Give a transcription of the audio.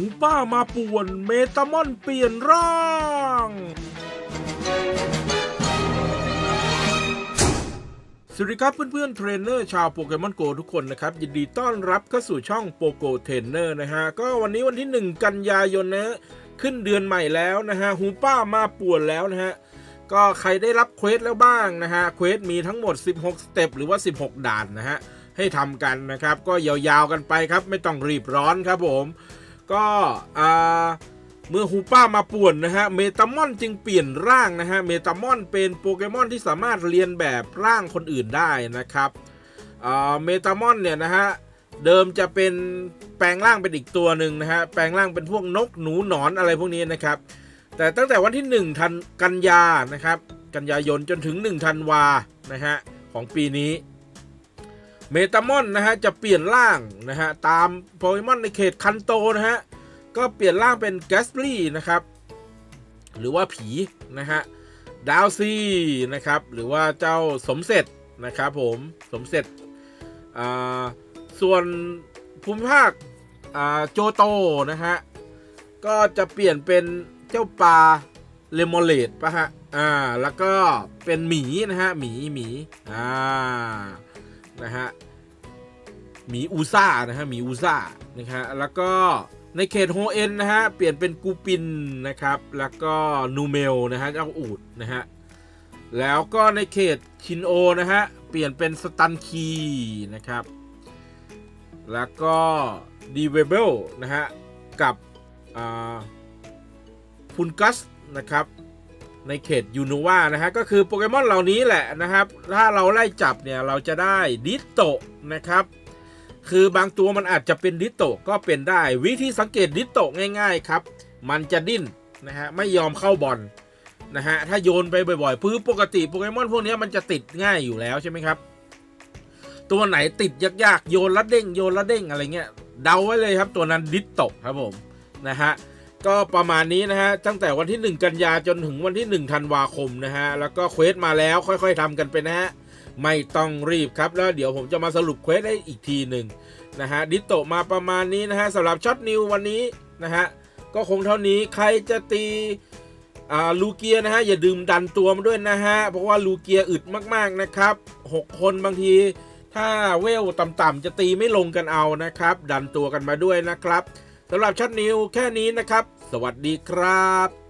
หูป้ามาป่วนเมตามอนเปลี่ยนร่างสวัสดีครับเพื่อนๆเทรนเนอร์ชาวโปเกมอนโกทุกคนนะครับ ยินดีต้อนรับเข้าสู่ช่องโปโกเทรนเนอร์นะฮะ ก็วันนี้วันที่ 1 กันยายนนะฮะขึ้นเดือนใหม่แล้วนะฮะหูป้ามาป่วนแล้วนะฮะ ก็ใครได้รับเควสแล้วบ้างนะฮะเควสมีทั้งหมด 16 สเต็ปหรือว่า 16 ด่านนะฮะ ให้ทำกันนะครับ ก็ยาวๆกันไปครับไม่ต้องรีบร้อนครับผม ก็อ่าเมื่อฮูป้ามาป่วนนะฮะเมตามอนจึงเปลี่ยนร่างนะฮะเมตามอนเป็นโปเกมอนที่สามารถเรียนแบบร่างคนอื่นได้นะครับเมตามอนเนี่ยนะฮะเดิมจะเป็นแปลงร่างเป็นอีกตัวหนึ่งนะฮะแปลงร่างเป็นพวกนกหนูหนอนอะไรพวกนี้นะครับ แต่ตั้งแต่วันที่1ธันกันยานะครับ กันยายนจนถึง1ธันวานะฮะของปีนี้ เมตามอนนะฮะจะเปลี่ยนร่างนะฮะตามโปเกมอนในเขตคันโตนะฮะก็เปลี่ยนร่างเป็นแกสลี่นะครับหรือว่าผีนะฮะดาวซีนะครับหรือว่าเจ้าสมเสร็จนะครับผมสมเสร็จอ่าส่วนภูมิภาคอ่าโจโตนะฮะก็จะเปลี่ยนเป็นเจ้าปลาเลโมเลตปะฮะอ่าแล้วก็เป็นหมีนะฮะหมีหมีอ่า นะฮะหมีอูซ่านะฮะหมีอูซ่านะฮะแล้วก็ในเขตโฮเอ็นนะฮะเปลี่ยนเป็นกูปินนะครับแล้วก็นูเมลนะฮะเจ้าอูดนะฮะแล้วก็ในเขตชินโอนะฮะเปลี่ยนเป็นสตันคีนะครับแล้วก็ดีเวเบลนะฮะกับฟุนกัสนะครับ ในเขตยูโนวานะฮะก็คือโปเกมอนเหล่านี้แหละนะครับ ถ้าเราไล่จับเนี่ยเราจะได้ดิสโตะนะครับ คือบางตัวมันอาจจะเป็นดิสโตะก็เป็นได้ วิธีสังเกตดิสโตะง่ายๆครับ มันจะดิ้นนะฮะไม่ยอมเข้าบอลนะฮะถ้าโยนไปบ่อยๆพื้นปกติโปเกมอนพวกนี้มันจะติดง่ายอยู่แล้วใช่ไหมครับ ตัวไหนติดยากๆโยนละเด้งโยนละเด้งอะไรเงี้ยเดาไว้เลยครับตัวนั้นดิสโตะครับผมนะฮะ ก็ประมาณนี้นะฮะ ตั้งแต่วันที่ 1 กันยาจนถึงวันที่ 1 ธันวาคมนะฮะ แล้วก็เควสมาแล้วค่อยๆทำกันไปนะฮะ ไม่ต้องรีบครับแล้วเดี๋ยวผมจะมาสรุปเควสได้อีกทีหนึ่งนะฮะ ดิโตมาประมาณนี้นะฮะสำหรับช็อตนิววันนี้นะฮะ ก็คงเท่านี้ใครจะตีอ่าลูเกียนะฮะ อย่าดื่มดันตัวมาด้วยนะฮะ เพราะว่าลูเกียอึดมากๆนะครับ 6 คนบางทีถ้าเวลต่ำๆจะตีไม่ลงกันเอานะครับ ดันตัวกันมาด้วยนะครับ สำหรับช็อตนิวแค่นี้นะครับ สวัสดีครับ